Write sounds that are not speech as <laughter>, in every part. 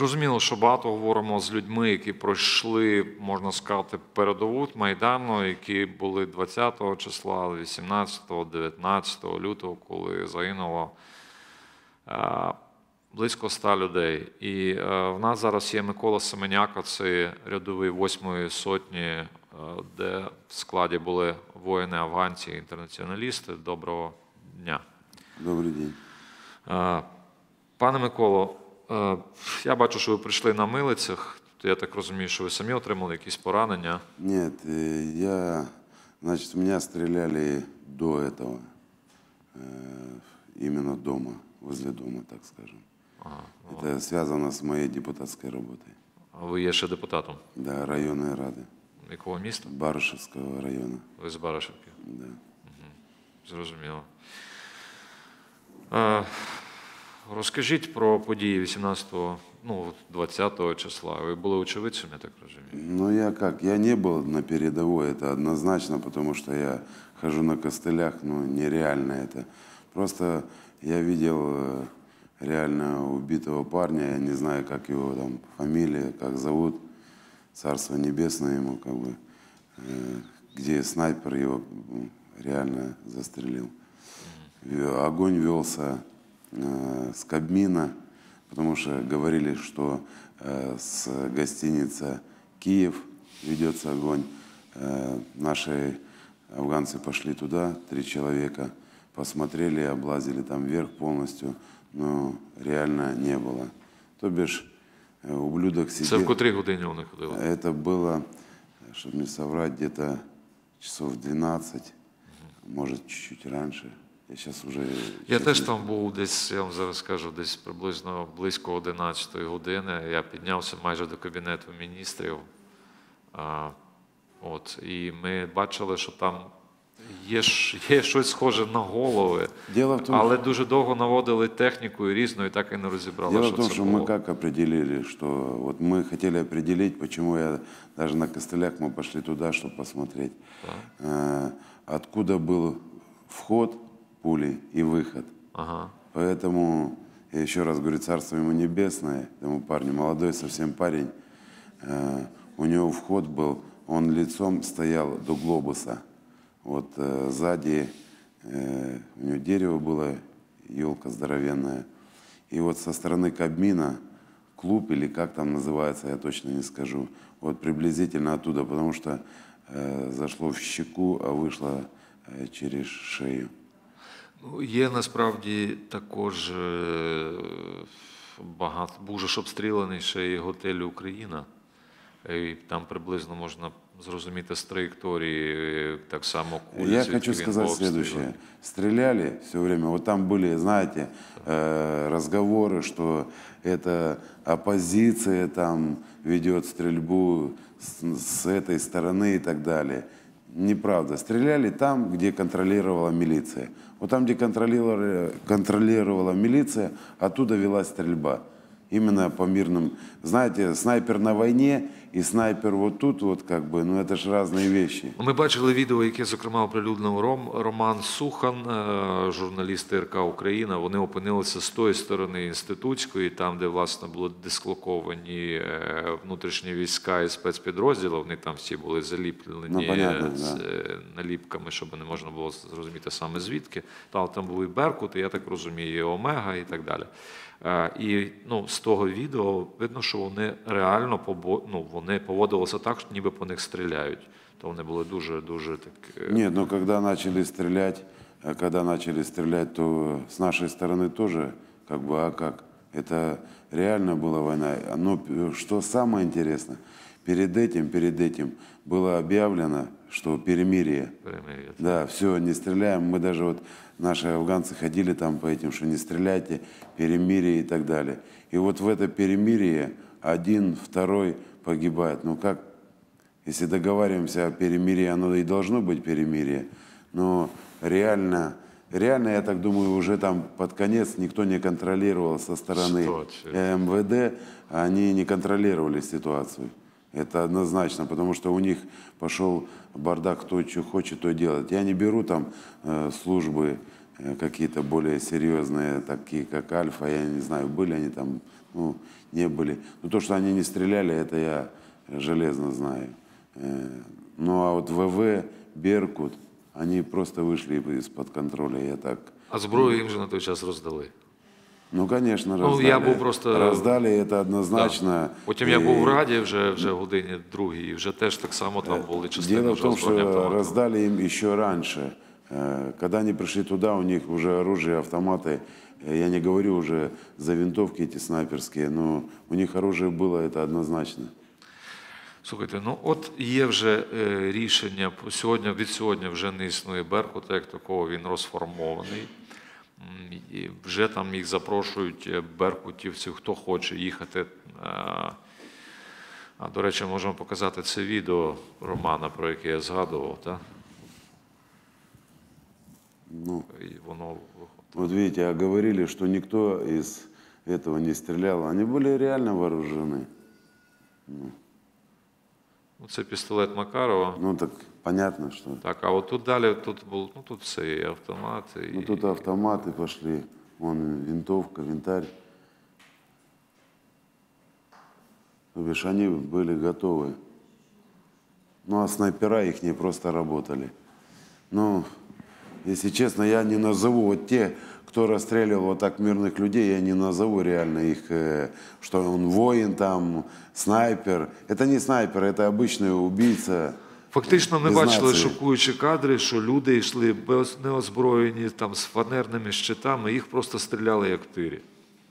Зрозуміло, що багато говоримо з людьми, які пройшли, можна сказати, передову Майдану, які були 20 числа, 18, 19 лютого, коли загинуло е, близько 100 людей. І е, в нас зараз є Микола Семеняка, це рядовий 8-ї сотні, е, де в складі були воїни афганці, інтернаціоналісти. Доброго дня. Добрый день. Пане Миколо, я бачу, що ви прийшли на милицях. Я так розумію, що ви самі отримали якісь поранення. Нет, э, я, значит, меня стреляли до этого, э, именно дома, возле дома, так скажем. Это связано с моей депутатской работой. А Ви є ще депутатом. Да, районной рады Якого міста? Барышевского района. Ви з Барашівки. Да. Зрозуміло. Е, Розкажіть про події 18-го, ну, 20-го числа. Ви були очевидцем, я так розумію. Ну, я как, я не был на передовой, это однозначно, потому что я хожу на костылях, ну, нереально это. Просто я видел э, реально убитого парня, я не знаю, как его там фамилия, как зовут, Царство Небесное ему, как бы, э, где снайпер его м, реально застрелил. Ве- Огонь велся э, с Кабмина, потому что говорили, что э, с гостиницы Киев ведется огонь. Э, наши афганцы пошли туда, три человека, посмотрели, облазили там вверх полностью, но реально не было. То бишь э, ублюдок Це в сидел. котрій годині вони ходили? Это было, чтобы не соврать, где-то часов 12, может, чуть-чуть раньше. Я сейчас уже... Я честно, теж там був десь, я вам зараз скажу, десь приблизно близько 11 години. Я піднявся майже до кабінету міністрів. А, от, і ми бачили, що там є, ж- є щось схоже на голови. Дело в том, Але дуже довго наводили технікою різно і так і не розібрали, Дело що в том, це что було. мы как определили, что вот мы хотели определить, почему я даже на костылях мы пошли туда, чтобы посмотреть, э, откуда был вход Пули и выход. Ага. Поэтому, я еще раз говорю, царство ему небесное, этому парню, молодой совсем парень, э, у него вход был, он лицом стоял до глобуса. Вот э, сзади э, у него дерево было, елка здоровенная. И вот со стороны Кабмина, клуб или как там называется, я точно не скажу, вот приблизительно оттуда, потому что э, зашло в щеку, а вышло э, через шею. Ну, Є насправді також е, багато, був же ж обстріляний ще і готель Україна. І там приблизно можна зрозуміти з траєкторії е, так само кулі. Я звідки хочу він сказать був обстріляний. следующее. Стреляли все время. Вот там были, знаете, э, разговоры, что это оппозиция там ведет стрельбу с, с этой стороны и так далее. Неправда. Стреляли там, где контролировала милиция. Вот там, где контролировала, контролировала милиция, оттуда велась стрельба. Именно по мирным. Знаете, снайпер на войне и снайпер вот тут, вот как бы, ну это же разные вещи. Ми бачили відео, яке, зокрема, оприлюднив Ром, Роман Сухан, е, журналіст РК Україна. Вони опинилися з тої сторони інститутської, там, де власне були дислоковані е, внутрішні війська і спецпідрозділи. Вони там всі були заліплені Ну, понятно, е, з да. е, наліпками, щоб не можна було зрозуміти саме звідки. Там, там був і Беркут, і я так розумію, і Омега, і так далі. Е, І ну, з того відео видно, що вони реально побо... ну, вони поводилися так, що ніби по них стріляють. То вони були дуже дуже так. е, Нет, но когда начали стрелять, а когда начали стрелять, то с нашей стороны тоже, как бы, а как? Это реально была война. Но п- что самое интересное, перед этим, перед этим было объявлено, что перемирие. перемир'я. Да, все, не стреляем. Мы даже вот, наши афганцы ходили там по этим, что не стреляйте, перемирие и так далее. И вот в это перемирие один, второй погибает. Ну как, если договариваемся о перемирии, оно и должно быть перемирие. Но реально, реально, я так думаю, уже там под конец никто не контролировал со стороны Ситуацию. э, МВД, они не контролировали ситуацию. Это однозначно, потому что у них пошел бардак, кто что хочет, то делать. Я не беру там э, службы э, какие-то более серьезные, такие как Альфа, я не знаю, были они там, ну, не были. Но то, что они не стреляли, это я железно знаю. Э, Ну а вот ВВ, Беркут, они просто вышли из-под контроля, я так А зброю їм же на той час роздали. Ну, конечно, Ну, раздали. я був просто- Раздали это однозначно. Потім я И був в Раді вже, вже в годині другій, і вже теж так само там були частини Дело в вже том, озброєння что автоматом. раздали им еще раньше. Э, Когда они пришли туда, у них уже оружие, автоматы, э, я не говорю уже за винтовки эти снайперские, но у них оружие было, это однозначно. Слухайте, ну от є вже е, рішення сьогодні. Від сьогодні вже не існує Беркута, як такого він розформований. М, І вже там їх запрошують е, беркутівців, хто хоче їхати. Е, А до речі, можемо показати це відео Романа, про яке я згадував. Так? Ну, І воно вот видите, а говорили, что никто из этого не стрелял. Они были реально вооружены. ну, це пістолет Макарова. Ну, так понятно, что... Так, а от тут далі тут був, ну тут все і автомати, і Ну, тут автоматы пошли, вон винтовка, винтарь. То бишь они были готовы. Ну, а снайпера их не просто работали. Ну, если честно, я не назову вот те, кто расстреливал вот так мирных людей, я не назову реально их, э, что он воин там, снайпер. Это не снайпер, это обычный убийца. Фактично ми Без бачили нації. шокуючі кадри, що люди йшли без неозброєні там з фанерними щитами, їх просто стріляли як в тирі.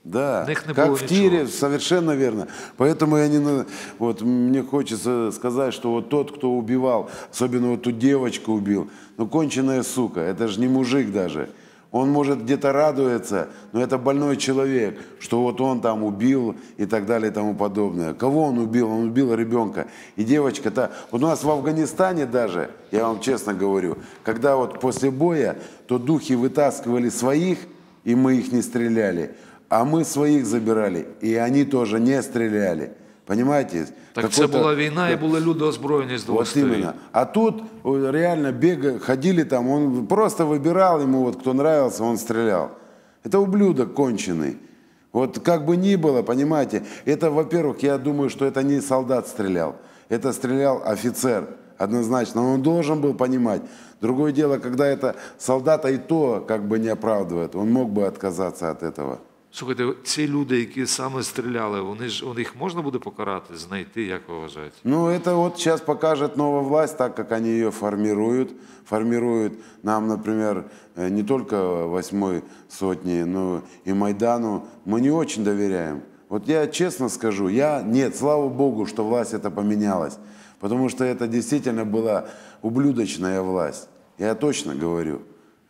Да, В них не как было в ничего. тире, совершенно верно. Поэтому я не, на- вот мне хочется сказать, что вот тот, кто убивал, особенно вот ту девочку убил, ну конченая сука, это же не мужик даже. Он может где-то радуется, но это больной человек, что вот он там убил и так далее и тому подобное. Кого он убил? Он убил ребенка. И девочка-то, вот у нас в Афганистане даже, я вам честно говорю, когда вот после боя, то духи вытаскивали своих, и мы их не стреляли. А мы своих забирали, и они тоже не стреляли. Понимаете? Так це Какой-то- була війна, і були люди озброєні з двох Вот сторін. именно. А тут о, реально бега, ходили там, он просто выбирал ему, вот кто нравился, он стрелял. Это ублюдок конченый. Вот как бы ни было, понимаете, это, во-первых, я думаю, что это не солдат стрелял, это стрелял офицер, однозначно. Он должен был понимать. Другое дело, когда это солдата и то как бы не оправдывает, он мог бы отказаться от этого. Слухайте, ці люди, які саме стріляли, вони ж у них можна буде покарати, знайти, як ви вважаєте? Ну, это вот сейчас покажет новая власть, так как они ее формируют. Формируют нам, например, э, не только восьмой сотни, но и Майдану. Мы не очень доверяем. Вот я честно скажу, я, нет, слава Богу, что власть это поменялась. Потому что это действительно была ублюдочная власть. Я точно говорю.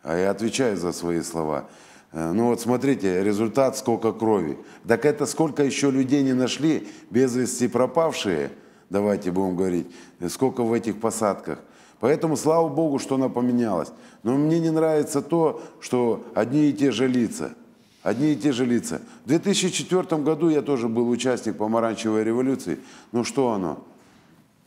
А я отвечаю за свои слова. Э, Ну вот смотрите, результат сколько крови. Так это сколько еще людей не нашли, без вести пропавшие, давайте будем говорить, э, сколько в этих посадках. Поэтому слава Богу, что она поменялась. Но мне не нравится то, что одни и те же лица. Одни и те же лица. В 2004 году я тоже был участник помаранчевой революции. Ну что оно?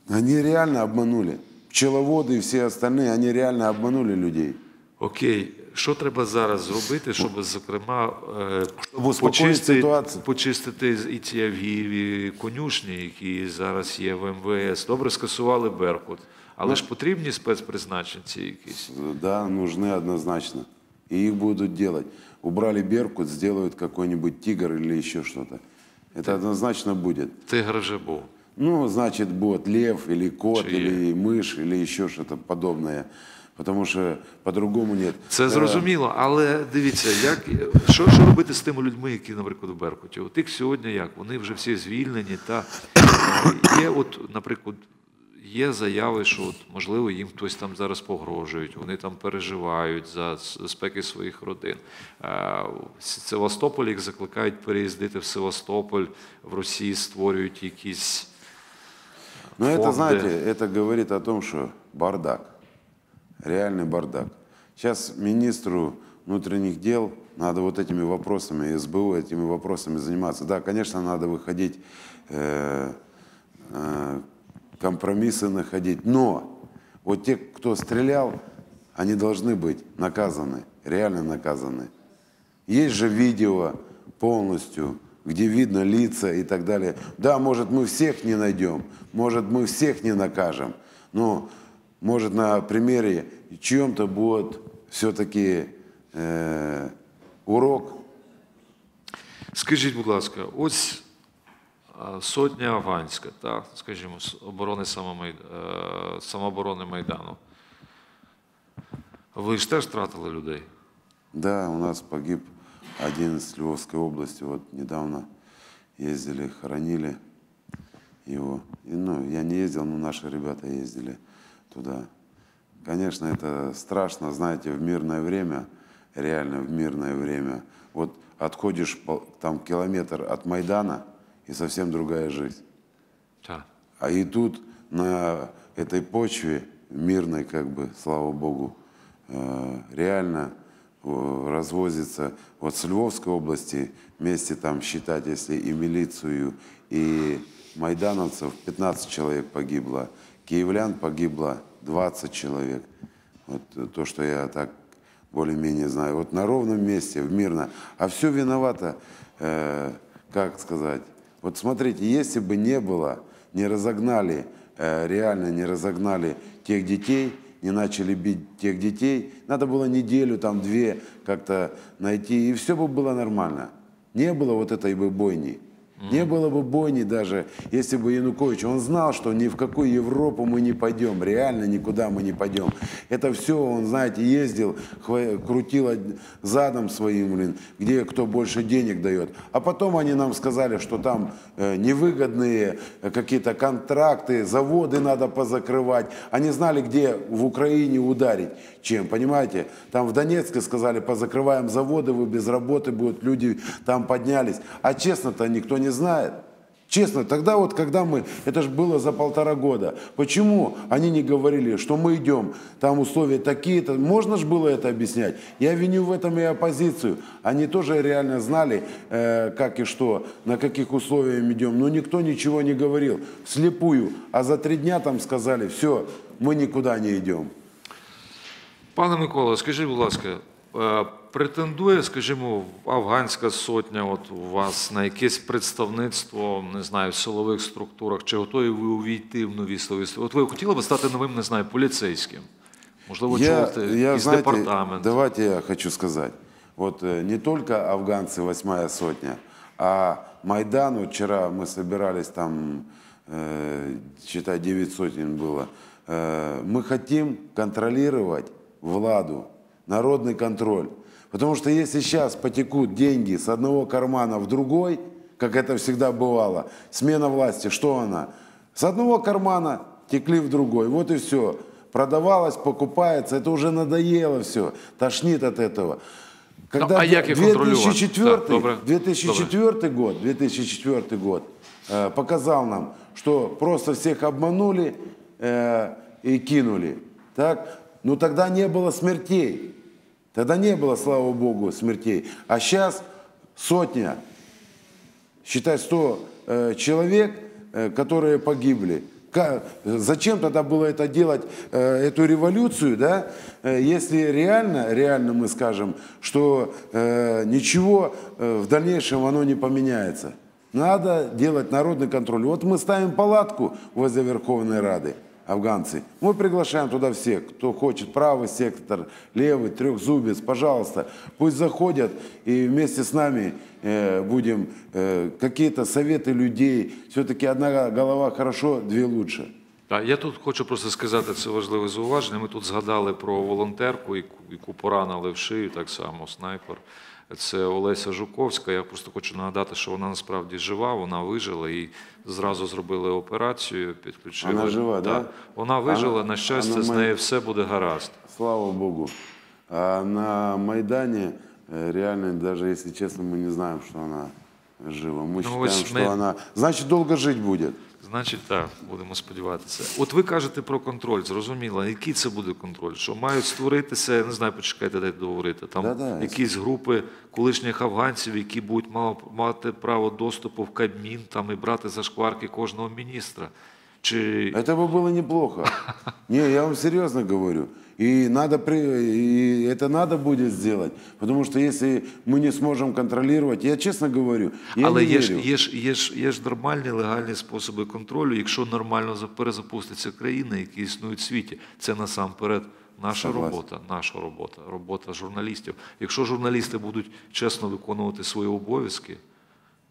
Они реально обманули. Пчеловоды и все остальные, они реально обманули людей. Окей, що треба зараз зробити, щоб, зокрема, е, Щоб успокоїти ситуацію. почистити і ці авгієві конюшні, які зараз є в МВС. Добре скасували Беркут, але ж потрібні спецпризначенці якісь. Да, нужны однозначно. И их будут делать. Убрали Беркут, сделают какой-нибудь тигр или еще что-то. Это однозначно будет. Тигр вже був. Ну, значит, будет лев или кот, Чьи? или мышь, или еще что-то подобное. Потому что по-другому нет. Це Э, зрозуміло, але дивіться, як що, що робити з тими людьми, які, наприклад, у Беркуті? От їх сьогодні як? Вони вже всі звільнені. Та е, є, от, наприклад, є заяви, що от, можливо їм хтось там зараз погрожують, вони там переживають за с- безпеки своїх родин. Е, В Севастополь їх закликають переїздити в Севастополь, в Росії створюють якісь. Но это, фонды. знаете, это говорит о том, что бардак. Реальный бардак. Сейчас министру внутренних дел надо вот этими вопросами, СБУ этими вопросами заниматься. Да, конечно, надо выходить, э, э, компромиссы находить, но вот те, кто стрелял, они должны быть наказаны, реально наказаны. Есть же видео полностью, где видно лица и так далее. Да, может, мы всех не найдем, может, мы всех не накажем, но, может, на примере чьем-то будет все-таки э, урок Скажіть, будь ласка, ось а, сотня афганська, так, скажімо, з оборони самооборони Майдану. Ви ж теж втратили людей. Да, у нас погиб один из Львовской области. Вот недавно ездили, хоронили его. И, ну, я не ездил, но наши ребята ездили туда. Конечно, это страшно, знаете, в мирное время, реально в мирное время. Вот отходишь там километр от Майдана, и совсем другая жизнь. Так. А и тут на этой почве мирной, как бы, слава богу, э, реально развозится вот с Львовской области, вместе там считать, если и милицию, и майдановцев, 15 человек погибло, киевлян погибло 20 человек. Вот э, то, что я так более-менее знаю. Вот на ровном месте, в мирно. А все виновато, э, как сказать, вот смотрите, если бы не было, не разогнали, э, реально не разогнали тех детей, не начали бить тех детей, надо было неделю, там две как-то найти, и все бы было нормально. Не было вот этой бы бойни. Не было бы бойни даже, если бы Янукович, он знал, что ни в какую Европу мы не пойдем, реально никуда мы не пойдем. Это все, он, знаете, ездил, крутил задом своим, блин, где кто больше денег дает. А потом они нам сказали, что там э, невыгодные э, какие-то контракты, заводы надо позакрывать. Они знали, где в Украине ударить, чем, понимаете? Там в Донецке сказали, позакрываем заводы, вы без работы будут, люди там поднялись. А честно-то никто не знает. Честно, тогда вот, когда мы, это же было за полтора года, почему они не говорили, что мы идем, там условия такие-то, можно же было это объяснять? Я виню в этом и оппозицию. Они тоже реально знали, э, как и что, на каких условиях идем, но никто ничего не говорил, слепую. А за три дня там сказали, все, мы никуда не идем. Пане Микола, скажіть, будь ласка, претендує, скажімо, афганська сотня от у вас на якесь представництво, не знаю, в силових структурах, чи готові ви увійти в нові силові структури? От ви хотіли б стати новим, не знаю, поліцейським? Можливо, Я, чувати я із знаете, департамент. давайте я хочу сказать. Вот э, не только афганцы восьмая сотня, а Майдан, вот вчера мы собирались там, э, считай, 9 сотен было. Э, мы хотим контролировать владу, народный контроль. Потому что если сейчас потекут деньги с одного кармана в другой, как это всегда бывало, смена власти, что она? С одного кармана текли в другой, вот и все. Продавалось, покупается, это уже надоело все, тошнит от этого. Когда а їх контролювати? 2004, Так, добре. 2004 год, 2004 год э, показал нам, что просто всех обманули э, и кинули. Так? Но тогда не было смертей. Тогда не было, слава богу, смертей. А сейчас сотня, считай 100 э, человек, э, которые погибли. Ка- Зачем тогда было это делать, э, эту революцию, да, э, если реально, реально мы скажем, что э, ничего э, в дальнейшем оно не поменяется. Надо делать народный контроль. Вот мы ставим палатку возле Верховной Рады, афганцы. Мы приглашаем туда всех, кто хочет, правый сектор, левый, трехзубец, пожалуйста. Пусть заходят и вместе с нами э, будем э, какие-то советы людей. Все-таки одна голова хорошо, две лучше. Так, я тут хочу просто сказати це важливе зауваження. Ми тут згадали про волонтерку, яку, поранили в шию, так само снайпер. Це Олеся Жуковська. Я просто хочу нагадати, що вона насправді жива, вона вижила і зразу зробили операцію, підключили. Вона жива, Так. да? Вона вижила, Вона- на щастя, вона з має- нею все буде гаразд. Слава Богу. А на Майдане э, реально, даже если честно, мы не знаем, что она жива. Мы считаем, вот что мы- она, значит, долго жить будет. Значить, так, будемо сподіватися. От ви кажете про контроль, зрозуміло. Який це буде контроль? Що мають створитися, я не знаю, почекайте, дайте договорити. Там Да-да. якісь групи колишніх афганців, які будуть мав- мати право доступу в Кабмін там і брати за шкварки кожного міністра. Чи Это бы было неплохо. <laughs> Не, я вам серьезно говорю. И, надо, при- и это надо будет сделать. Потому что если мы не сможем контролировать, я честно говорю, я Але не є ж, верю. є, ж, є, ж, є ж нормальні легальні способи контролю, якщо нормально за- перезапуститься країна, які існують в світі. Це насамперед наша Согласен. робота, наша робота, робота журналістів. Якщо журналісти будуть чесно виконувати свої обов'язки,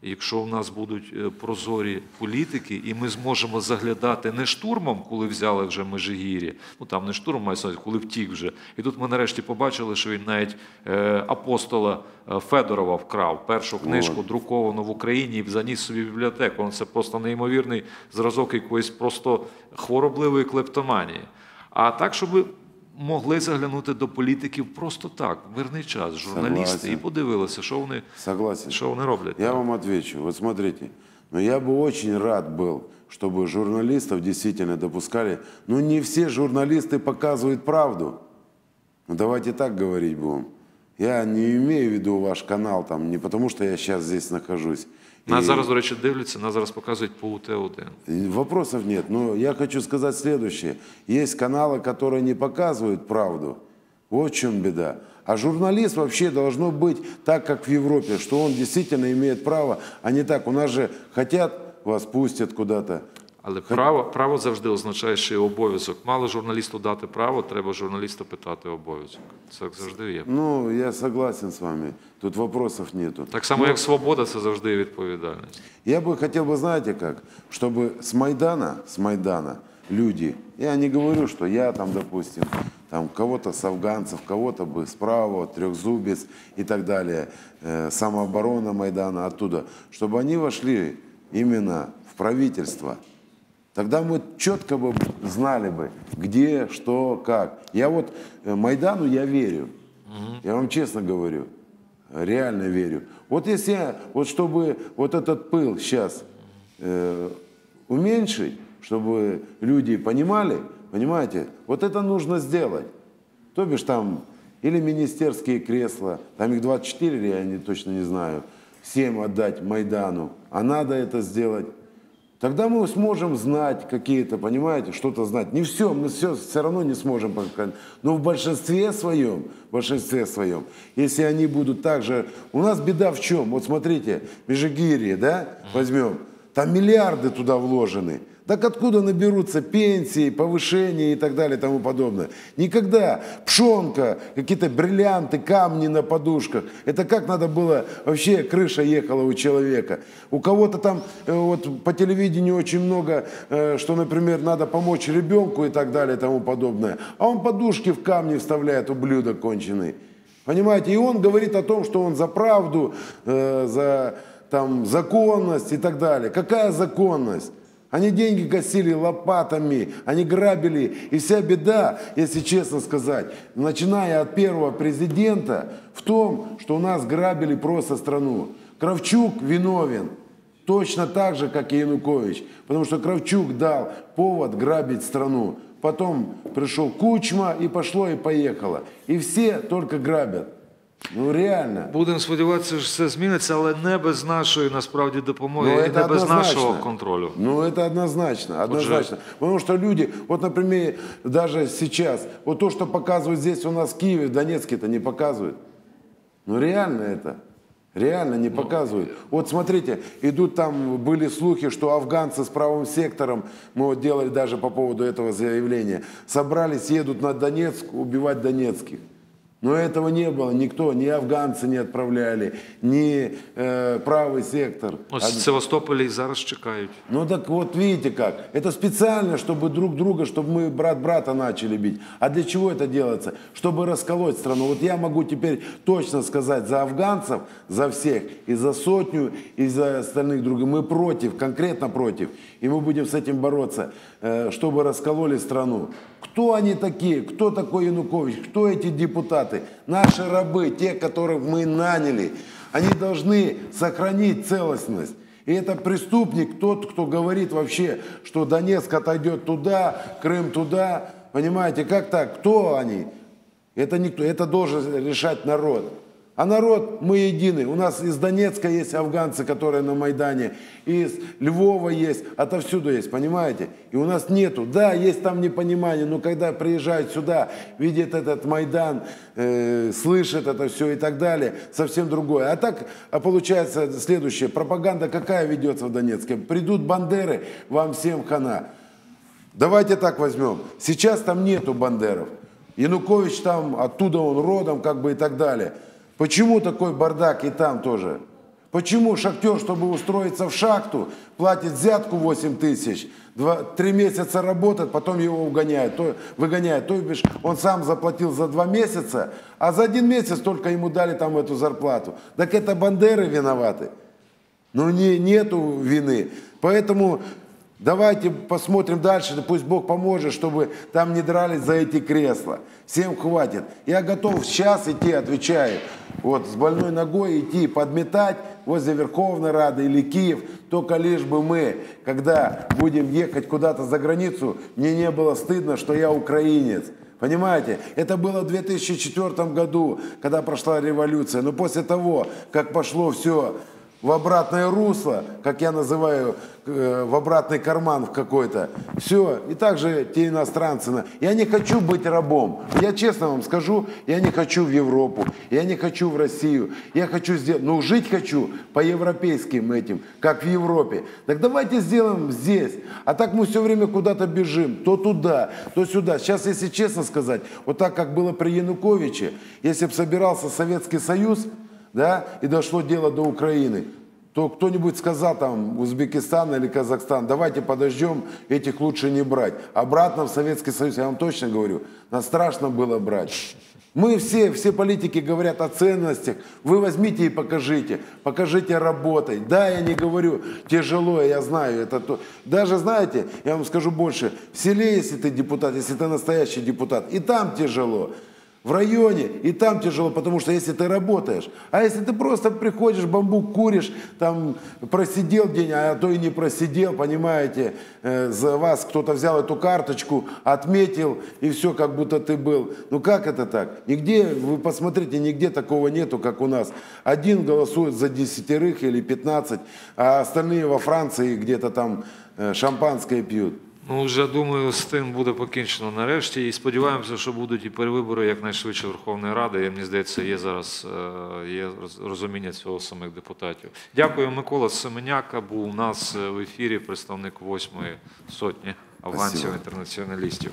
якщо в нас будуть е, прозорі політики, і ми зможемо заглядати не штурмом, коли взяли вже Межигір'я, ну там не штурмом, мається на коли втік вже. І тут ми нарешті побачили, що він навіть е, апостола е, Федорова вкрав першу книжку, друковану в Україні, і заніс собі в бібліотеку. Ну, Це просто неймовірний зразок якоїсь просто хворобливої клептоманії. А так, щоб могли заглянути до політиків просто так, в мирний час, журналісти, Согласен. і подивилися, що вони, Согласен. що вони роблять. Я вам отвечу. Вот смотрите, но я бы очень рад был, чтобы журналистов действительно допускали. Но не все журналисты показывают правду. Ну, давайте так говорить будем. Я не имею в виду ваш канал там не потому, что я сейчас здесь нахожусь. Нас И- зараз, до речі, дивляться, нас зараз показують по УТ-1. И Вопросов нет, но я хочу сказать следующее. Есть каналы, которые не показывают правду. Вот в чем беда. А журналист вообще должно быть так, как в Европе, что он действительно имеет право, а не так. У нас же хотят, вас пустят куда-то. Але право, право завжди означає ще й обов'язок. Мало журналісту дати право, треба журналіста питати обов'язок. Це завжди є. Ну, я согласен с вами. Тут вопросов нету. Так само, як свобода, це завжди є відповідальність. Я бы хотел бы, знаете как, чтобы с Майдана, с Майдана люди, я не говорю, что я там, допустим, там кого-то с афганцев, кого-то бы справа, трехзубец и так далее, э, самооборона Майдана оттуда, чтобы они вошли именно в правительство. Тогда мы четко бы знали бы, где, что, как. Я вот э, Майдану я верю. Я вам честно говорю. Реально верю. Вот если я, вот чтобы вот этот пыл сейчас э, уменьшить, чтобы люди понимали, понимаете, вот это нужно сделать. То бишь там или министерские кресла, там их 24, или я не, точно не знаю, 7 отдать Майдану, а надо это сделать. Тогда мы сможем знать какие-то, понимаете, что-то знать. Не все, мы все, все равно не сможем. Но в большинстве своем, в большинстве своем, если они будут также... У нас беда в чем? Вот смотрите, Межигирье, да, возьмем, там миллиарды туда вложены. Так откуда наберутся пенсии, повышения и так далее и тому подобное? Никогда пшенка, какие-то бриллианты, камни на подушках. Это как надо было, вообще крыша ехала у человека. У кого-то там, э, вот по телевидению очень много, э, что, например, надо помочь ребенку и так далее и тому подобное. А он подушки в камни вставляет, ублюдок конченый. Понимаете, и он говорит о том, что он за правду, э, за там, законность и так далее. Какая законность? Они деньги гасили лопатами, они грабили. И вся беда, если честно сказать, начиная от первого президента, в том, что у нас грабили просто страну. Кравчук виновен. Точно так же, как и Янукович. Потому что Кравчук дал повод грабить страну. Потом пришел Кучма и пошло и поехало. И все только грабят. Ну реально. Будемо сподіватися, що все зміниться, але не без нашої насправді допомоги, Ну, і это не без нашого однозначно. контролю. Ну, это однозначно, однозначно. Потому что люди, вот, например, даже сейчас, вот то, что показывают здесь у нас в Киеве, в Донецке, это не показывают. Ну, реально это. Реально не показывают. Вот смотрите, идут там, были слухи, что афганцы с правым сектором, мы вот делали даже по поводу этого заявления, собрались, едут на Донецк убивать донецких. Но этого не было, никто, ни афганцы не отправляли, ни э, правый сектор. Ось в Севастополі і зараз чекають. Ну так вот видите как, это специально, чтобы друг друга, чтобы мы брат брата начали бить. А для чего это делается? Чтобы расколоть страну. Вот я могу теперь точно сказать за афганцев, за всех, и за сотню, и за остальных других. Мы против, конкретно против. И мы будем с этим бороться, э, чтобы раскололи страну. Кто они такие? Кто такой Янукович? Кто эти депутаты? Наши рабы, те, которых мы наняли. Они должны сохранить целостность. И это преступник, тот, кто говорит вообще, что Донецк отойдет туда, Крым туда. Понимаете, как так? Кто они? Это никто, это должен решать народ. А народ, мы едины. У нас из Донецка есть афганцы, которые на Майдане, из Львова есть, отовсюду есть, понимаете? И у нас нету. Да, есть там непонимание, но когда приезжают сюда, видят этот Майдан, э, слышат это все и так далее, совсем другое. А так а получается следующее. Пропаганда какая ведется в Донецке? Придут бандеры, вам всем хана. Давайте так возьмем. Сейчас там нету бандеров. Янукович там, оттуда он родом, как бы и так далее. Почему такой бардак и там тоже? Почему шахтер, чтобы устроиться в шахту, платит взятку 8 тысяч, два- три месяца работает, потом его угоняют, то, выгоняют. То бишь он сам заплатил за два месяца, а за один месяц только ему дали там эту зарплату. Так это бандеры виноваты. Но не, нету вины. Поэтому давайте посмотрим дальше, да пусть Бог поможет, чтобы там не дрались за эти кресла. Всем хватит. Я готов сейчас идти, отвечаю, вот с больной ногой идти подметать возле Верховной Рады или Киев, только лишь бы мы, когда будем ехать куда-то за границу, мне не было стыдно, что я украинец. Понимаете, это было в 2004 году, когда прошла революция. Но после того, как пошло все в обратное русло, как я называю, э, в обратный карман в какой-то. Все. И также те иностранцы. Я не хочу быть рабом. Я честно вам скажу, я не хочу в Европу, я не хочу в Россию. Я хочу сделать, ну жить хочу по европейским этим, как в Европе. Так давайте сделаем здесь. А так мы все время куда-то бежим. То туда, то сюда. Сейчас, если честно сказать, вот так, как было при Януковиче, если бы собирался Советский Союз, да, и дошло дело до Украины, то кто-нибудь сказал там Узбекистан или Казахстан, давайте подождем, этих лучше не брать. Обратно в Советский Союз, я вам точно говорю, нас страшно было брать. Мы все, все политики говорят о ценностях. Вы возьмите и покажите. Покажите работой. Да, я не говорю тяжело, я знаю. Это то. Даже, знаете, я вам скажу больше. В селе, если ты депутат, если ты настоящий депутат, и там тяжело в районе, и там тяжело, потому что если ты работаешь, а если ты просто приходишь, бамбук куришь, там просидел день, а то и не просидел, понимаете, э, за вас кто-то взял эту карточку, отметил, и все, как будто ты был. Ну как это так? Нигде, вы посмотрите, нигде такого нету, как у нас. Один голосует за десятерых или пятнадцать, а остальные во Франции где-то там э, шампанское пьют. Ну, вже думаю, з тим буде покінчено нарешті. І сподіваємося, що будуть і перевибори якнайшвидше Верховної Ради. І мені здається, є зараз е, є розуміння цього самих депутатів. Дякую, Микола Семеняка. Був у нас е, в ефірі представник восьмої сотні афганців інтернаціоналістів.